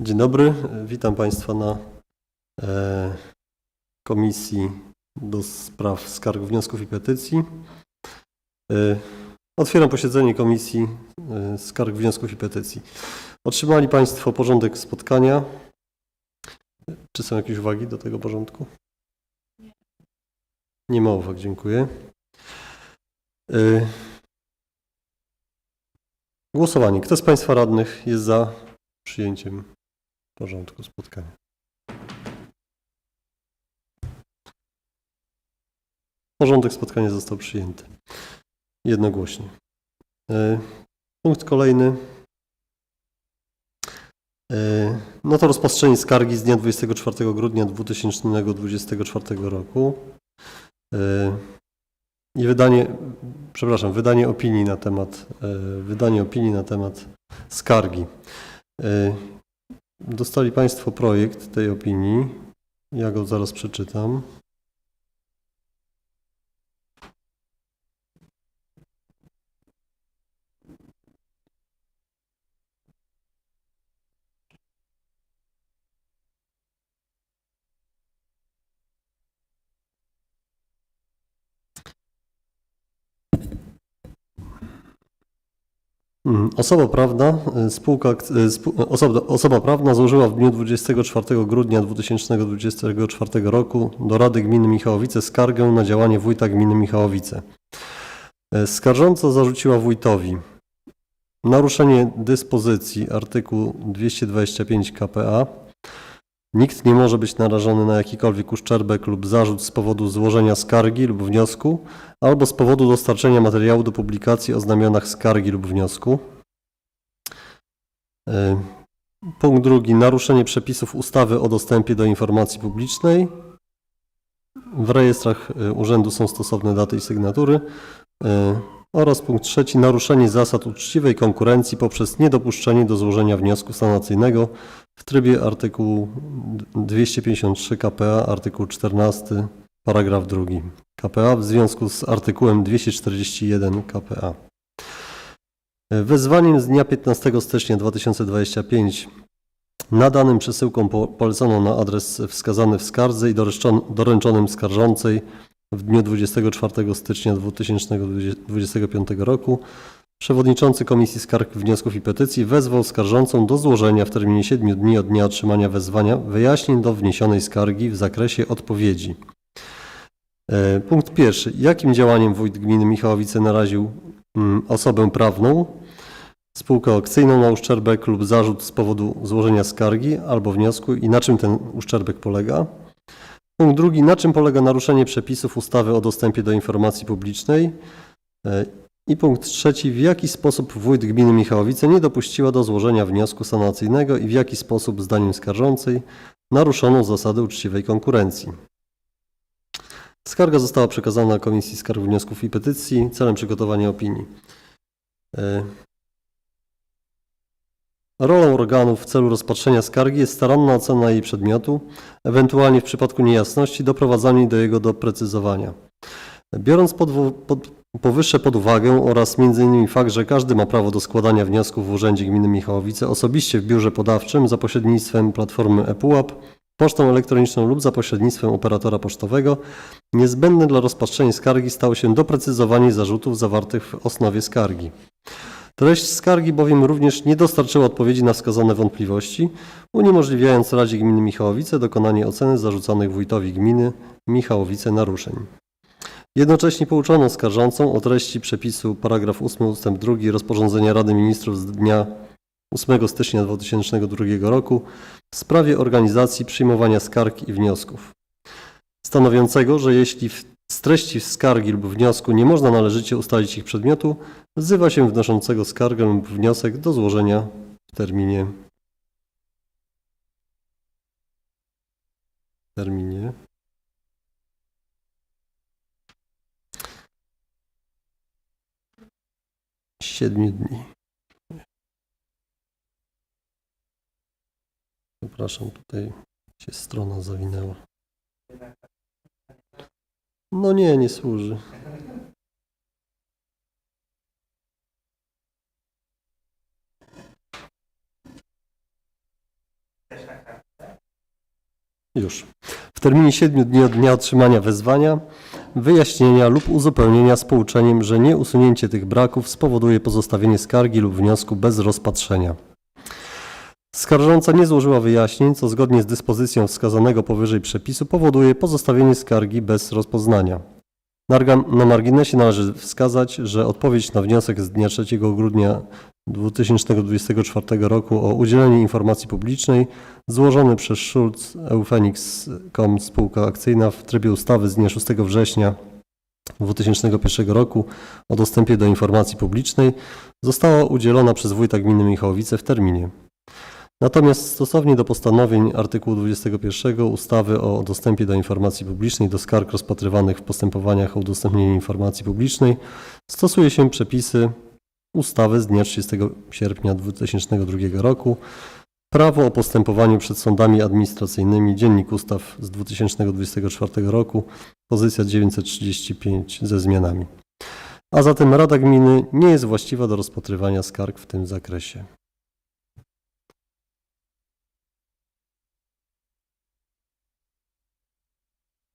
Dzień dobry, witam Państwa na e, Komisji do Spraw Skarg, Wniosków i Petycji. E, otwieram posiedzenie Komisji e, Skarg, Wniosków i Petycji. Otrzymali Państwo porządek spotkania. Czy są jakieś uwagi do tego porządku? Nie ma uwag, dziękuję. Głosowanie. Kto z Państwa radnych jest za przyjęciem porządku spotkania. Porządek spotkania został przyjęty jednogłośnie. E, Punkt kolejny. E, No to rozpatrzenie skargi z dnia 24 grudnia 2024 roku E, i wydanie, przepraszam, wydanie opinii na temat, wydanie opinii na temat skargi. Dostali Państwo projekt tej opinii. Ja go zaraz przeczytam. Osoba prawna, y, spółka, y, osoba, osoba prawna złożyła w dniu 24 grudnia 2024 roku do Rady Gminy Michałowice skargę na działanie wójta gminy Michałowice. Y, Skarżąca zarzuciła wójtowi naruszenie dyspozycji artykułu 225 KPA. Nikt nie może być narażony na jakikolwiek uszczerbek lub zarzut z powodu złożenia skargi lub wniosku albo z powodu dostarczenia materiału do publikacji o znamionach skargi lub wniosku. Y, Punkt drugi. Naruszenie przepisów ustawy o dostępie do informacji publicznej. W rejestrach y, urzędu są stosowne daty i sygnatury. Oraz punkt trzeci. Naruszenie zasad uczciwej konkurencji poprzez niedopuszczenie do złożenia wniosku sanacyjnego w trybie artykułu 253 KPA, artykuł 14, paragraf 2. KPA w związku z artykułem 241 KPA. Wezwaniem z dnia 15 stycznia 2025 nadanym przesyłką po, polecono na adres wskazany w skardze i doręczon- doręczonym skarżącej w dniu 24 stycznia 2025 roku przewodniczący Komisji Skarg, Wniosków i Petycji wezwał skarżącą do złożenia w terminie 7 dni od dnia otrzymania wezwania wyjaśnień do wniesionej skargi w zakresie odpowiedzi. E, Punkt pierwszy. Jakim działaniem wójt gminy Michałowice naraził mm, osobę prawną, spółkę akcyjną na uszczerbek lub zarzut z powodu złożenia skargi albo wniosku i na czym ten uszczerbek polega? Punkt drugi. Na czym polega naruszenie przepisów ustawy o dostępie do informacji publicznej? E, I punkt trzeci. W jaki sposób wójt gminy Michałowice nie dopuściła do złożenia wniosku sanacyjnego i w jaki sposób, zdaniem skarżącej, naruszono zasady uczciwej konkurencji? Skarga została przekazana Komisji Skarg, Wniosków i Petycji celem przygotowania opinii. Rolą organów w celu rozpatrzenia skargi jest staranna ocena jej przedmiotu, ewentualnie w przypadku niejasności doprowadzanie do jego doprecyzowania. Biorąc podwo- pod, powyższe pod uwagę oraz m.in. fakt, że każdy ma prawo do składania wniosków w Urzędzie Gminy Michałowice osobiście w biurze podawczym za pośrednictwem platformy ePUAP, pocztą elektroniczną lub za pośrednictwem operatora pocztowego, niezbędne dla rozpatrzenia skargi stało się doprecyzowanie zarzutów zawartych w osnowie skargi. Treść skargi bowiem również nie dostarczyła odpowiedzi na wskazane wątpliwości, uniemożliwiając Radzie Gminy Michałowice dokonanie oceny zarzucanych wójtowi gminy Michałowice naruszeń. Jednocześnie pouczono skarżącą o treści przepisu paragraf 8 ust. 2 rozporządzenia Rady Ministrów z dnia 8 stycznia 2002 roku w sprawie organizacji przyjmowania skarg i wniosków, stanowiącego, że jeśli w, z treści skargi lub wniosku nie można należycie ustalić ich przedmiotu, wzywa się wnoszącego skargę lub wniosek do złożenia w terminie terminie siedmiu dni. Przepraszam, tutaj się strona zawinęła. No nie, nie służy. Już. W terminie 7 dni od dnia otrzymania wezwania, wyjaśnienia lub uzupełnienia z pouczeniem, że nieusunięcie tych braków spowoduje pozostawienie skargi lub wniosku bez rozpatrzenia. Skarżąca nie złożyła wyjaśnień, co zgodnie z dyspozycją wskazanego powyżej przepisu powoduje pozostawienie skargi bez rozpoznania. Na marginesie należy wskazać, że odpowiedź na wniosek z dnia 3 grudnia 2024 roku o udzielenie informacji publicznej złożony przez Schulz Euphoenix.com spółka akcyjna w trybie ustawy z dnia 6 września 2001 roku o dostępie do informacji publicznej została udzielona przez wójta gminy Michałowice w terminie. Natomiast stosownie do postanowień artykułu 21 ustawy o dostępie do informacji publicznej do skarg rozpatrywanych w postępowaniach o udostępnienie informacji publicznej stosuje się przepisy ustawy z dnia 30 sierpnia 2002 roku Prawo o postępowaniu przed sądami administracyjnymi, Dziennik Ustaw z 2024 roku, pozycja 935 ze zmianami. A zatem Rada Gminy nie jest właściwa do rozpatrywania skarg w tym zakresie.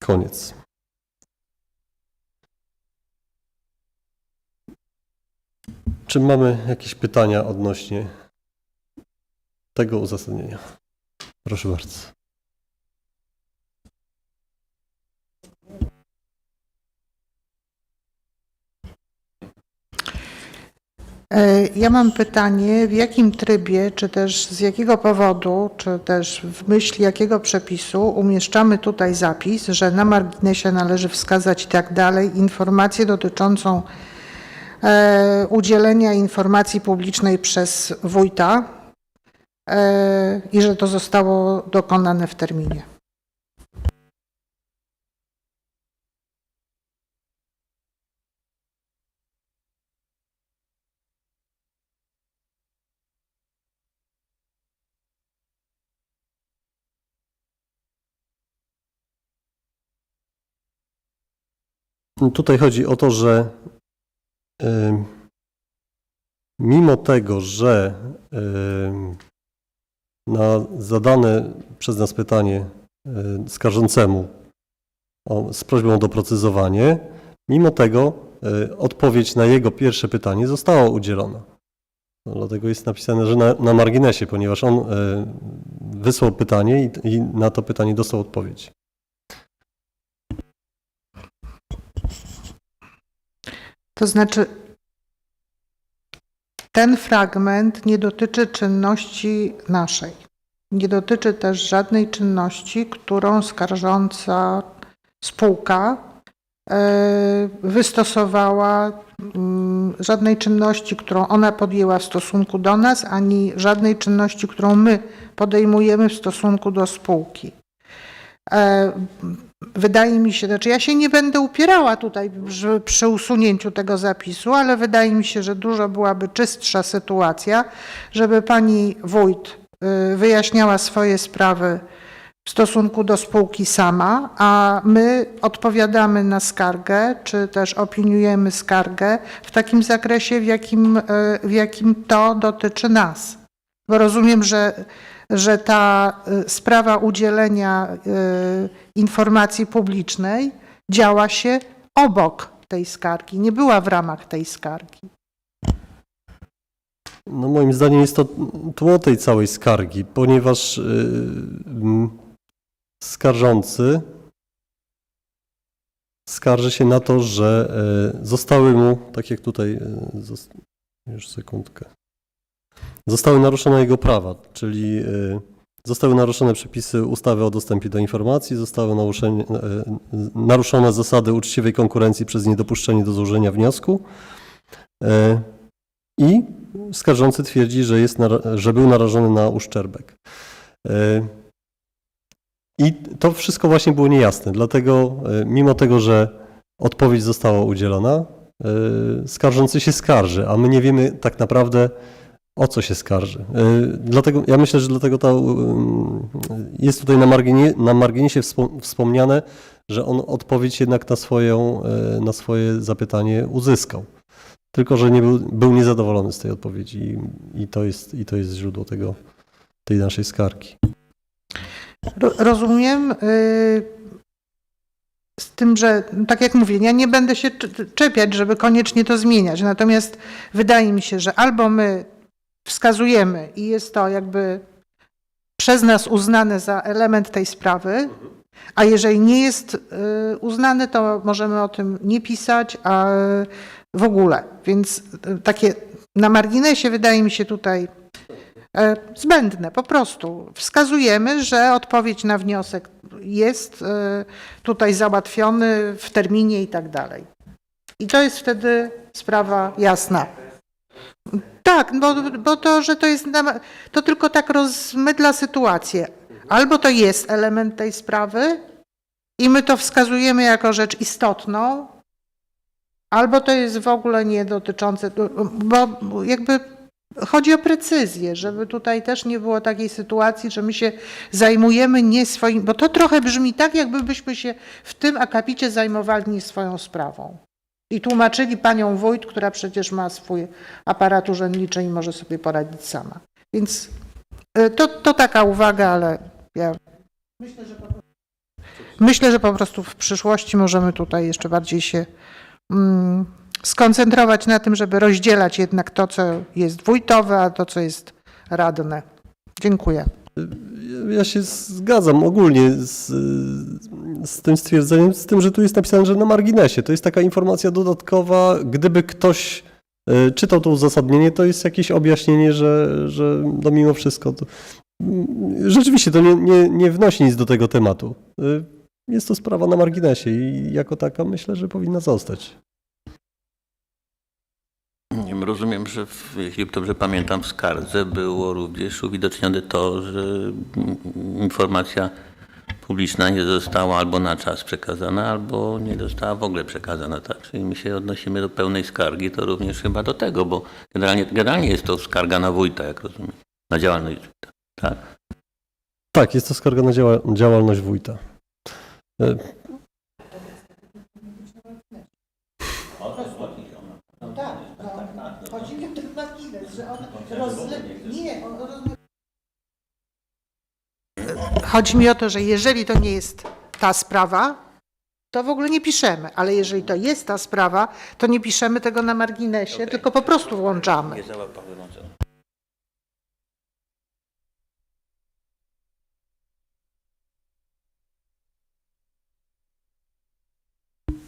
Koniec. Czy mamy jakieś pytania odnośnie tego uzasadnienia? Proszę bardzo. Ja mam pytanie, w jakim trybie, czy też z jakiego powodu, czy też w myśl jakiego przepisu umieszczamy tutaj zapis, że na marginesie należy wskazać i tak dalej informację dotyczącą e, udzielenia informacji publicznej przez wójta e, i że to zostało dokonane w terminie. Tutaj chodzi o to, że mimo tego, że na zadane przez nas pytanie skarżącemu z prośbą o doprecyzowanie, mimo tego odpowiedź na jego pierwsze pytanie została udzielona. No, dlatego jest napisane, że na, na marginesie, ponieważ on wysłał pytanie i, i na to pytanie dostał odpowiedź. To znaczy, ten fragment nie dotyczy czynności naszej. Nie dotyczy też żadnej czynności, którą skarżąca spółka e, wystosowała, mm, żadnej czynności, którą ona podjęła w stosunku do nas, ani żadnej czynności, którą my podejmujemy w stosunku do spółki. E, Wydaje mi się, znaczy ja się nie będę upierała tutaj przy usunięciu tego zapisu, ale wydaje mi się, że dużo byłaby czystsza sytuacja, żeby pani wójt y, wyjaśniała swoje sprawy w stosunku do spółki sama, a my odpowiadamy na skargę, czy też opiniujemy skargę w takim zakresie, w jakim, y, w jakim to dotyczy nas. Bo rozumiem, że, że ta y, sprawa udzielenia y, informacji publicznej działa się obok tej skargi, nie była w ramach tej skargi. No moim zdaniem jest to tło tej całej skargi, ponieważ mm, skarżący skarży się na to, że zostały mu, tak jak tutaj, już sekundkę, zostały naruszone jego prawa, czyli yy, zostały naruszone przepisy ustawy o dostępie do informacji, zostały naruszone, yy, naruszone zasady uczciwej konkurencji przez niedopuszczenie do złożenia wniosku yy, i skarżący twierdzi, że, jest że był narażony na uszczerbek. I to wszystko właśnie było niejasne, dlatego mimo tego, że odpowiedź została udzielona, skarżący się skarży, a my nie wiemy tak naprawdę o co się skarży. Yy, Dlatego, ja myślę, że dlatego to yy, jest tutaj na, marginie, na marginesie wspom- wspomniane, że on odpowiedź jednak na, swoją, yy, na swoje zapytanie uzyskał. Tylko, że nie był, był niezadowolony z tej odpowiedzi i, i, to jest, i to jest źródło tego, tej naszej skargi. Ro- Rozumiem. y, Z tym, że tak jak mówię, ja nie będę się cze- czepiać, żeby koniecznie to zmieniać. Natomiast wydaje mi się, że albo my wskazujemy i jest to jakby przez nas uznane za element tej sprawy, a jeżeli nie jest y, uznany, to możemy o tym nie pisać, a w ogóle. Więc y, takie na marginesie wydaje mi się tutaj e, zbędne. Po prostu wskazujemy, że odpowiedź na wniosek jest tutaj załatwiony w terminie i tak dalej. I to jest wtedy sprawa jasna. Tak, bo, bo to, że to jest, to tylko tak rozmydla sytuację. Albo to jest element tej sprawy i my to wskazujemy jako rzecz istotną, albo to jest w ogóle nie dotyczące, bo jakby chodzi o precyzję, żeby tutaj też nie było takiej sytuacji, że my się zajmujemy nie swoim, bo to trochę brzmi tak, jakby byśmy się w tym akapicie zajmowali nie swoją sprawą. I tłumaczyli panią wójt, która przecież ma swój aparat urzędniczy i może sobie poradzić sama. Więc y, to, to taka uwaga, ale ja myślę, że po prostu, myślę, że po prostu w przyszłości możemy tutaj jeszcze bardziej się mm, skoncentrować na tym, żeby rozdzielać jednak to, co jest wójtowe, a to, co jest radne. Dziękuję. Ja się zgadzam ogólnie z, z tym stwierdzeniem, z tym, że tu jest napisane, że na marginesie. To jest taka informacja dodatkowa. Gdyby ktoś e, czytał to uzasadnienie, to jest jakieś objaśnienie, że, że no mimo wszystko. To, rzeczywiście to nie, nie, nie wnosi nic do tego tematu. E, Jest to sprawa na marginesie i jako taka myślę, że powinna zostać. Rozumiem, że w, jeśli dobrze pamiętam, w skardze było również uwidocznione to, że informacja publiczna nie została albo na czas przekazana, albo nie została w ogóle przekazana. Tak? Czyli my się odnosimy do pełnej skargi, to również chyba do tego, bo generalnie, generalnie jest to skarga na wójta, jak rozumiem, na działalność wójta. Tak? Tak, jest to skarga na działa, działalność wójta. E, Chodzi mi o ten margines, że on rozle... Nie, on rozle... Chodzi mi o to, że jeżeli to nie jest ta sprawa, to w ogóle nie piszemy, ale jeżeli to jest ta sprawa, to nie piszemy tego na marginesie, tylko po prostu włączamy. Nie.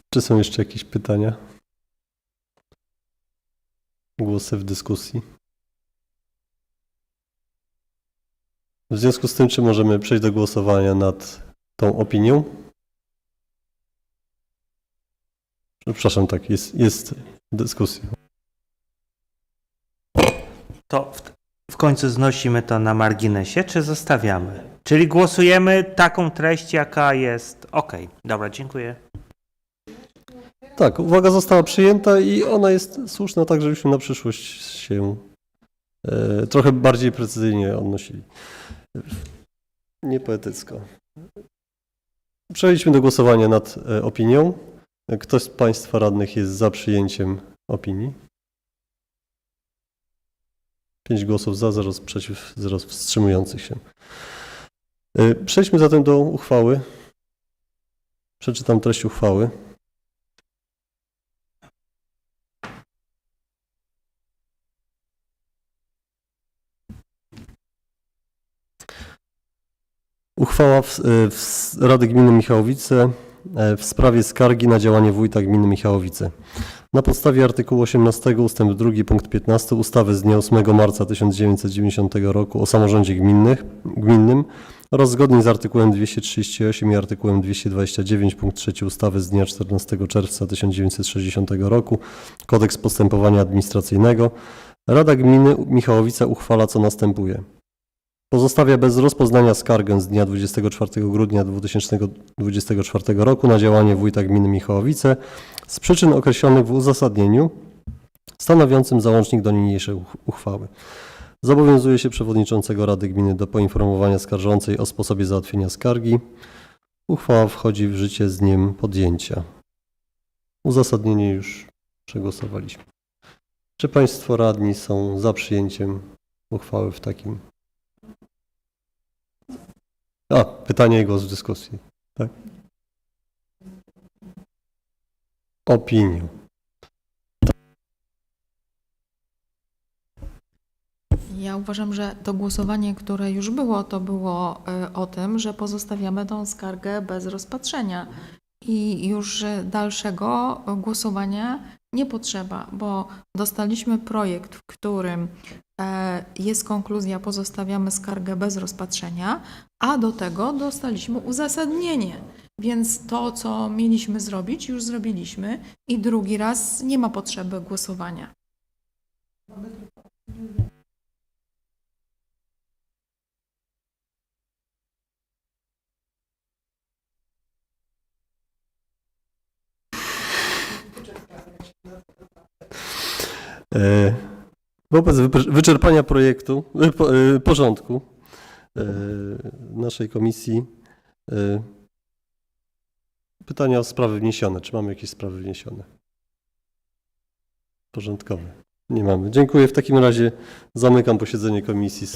Czy są jeszcze jakieś pytania? Głosy w dyskusji? W związku z tym, czy możemy przejść do głosowania nad tą opinią? Przepraszam, tak, jest, jest dyskusja. To w, w końcu znosimy to na marginesie, czy zostawiamy? Czyli głosujemy taką treść, jaka jest. Okej, dobra, dziękuję. Tak, uwaga została przyjęta i ona jest słuszna, tak żebyśmy na przyszłość się e, trochę bardziej precyzyjnie odnosili. Niepoetycko. Przejdźmy do głosowania nad e, opinią. Ktoś z Państwa radnych jest za przyjęciem opinii? Pięć głosów za, zero przeciw, zero wstrzymujących się. E, Przejdźmy zatem do uchwały. Przeczytam treść uchwały. Uchwała w, w, Rady Gminy Michałowice e, w sprawie skargi na działanie wójta gminy Michałowice. Na podstawie artykułu 18 ust. 2 punkt 15 ustawy z dnia 8 marca 1990 roku o samorządzie gminnych, gminnym oraz zgodnie z artykułem 238 i artykułem 229 punkt 3 ustawy z dnia 14 czerwca 1960 roku Kodeks postępowania administracyjnego Rada Gminy Michałowice uchwala co następuje. Pozostawia bez rozpoznania skargę z dnia 24 grudnia 2024 roku na działanie wójta gminy Michałowice z przyczyn określonych w uzasadnieniu stanowiącym załącznik do niniejszej uch- uchwały. Zobowiązuje się przewodniczącego Rady Gminy do poinformowania skarżącej o sposobie załatwienia skargi. Uchwała wchodzi w życie z dniem podjęcia. Uzasadnienie już przegłosowaliśmy. Czy Państwo radni są za przyjęciem uchwały w takim A, pytanie i głos w dyskusji. Tak? Opinię. Ja uważam, że to głosowanie, które już było, to było e, o tym, że pozostawiamy tą skargę bez rozpatrzenia i już dalszego głosowania nie potrzeba, bo dostaliśmy projekt, w którym jest konkluzja, pozostawiamy skargę bez rozpatrzenia, a do tego dostaliśmy uzasadnienie. Więc to, co mieliśmy zrobić, już zrobiliśmy i drugi raz nie ma potrzeby głosowania. E, Wobec wyczerpania projektu, po- e, porządku e, naszej komisji, pytania o sprawy wniesione. Czy mamy jakieś sprawy wniesione? Porządkowe. Nie mamy. Dziękuję. W takim razie zamykam posiedzenie komisji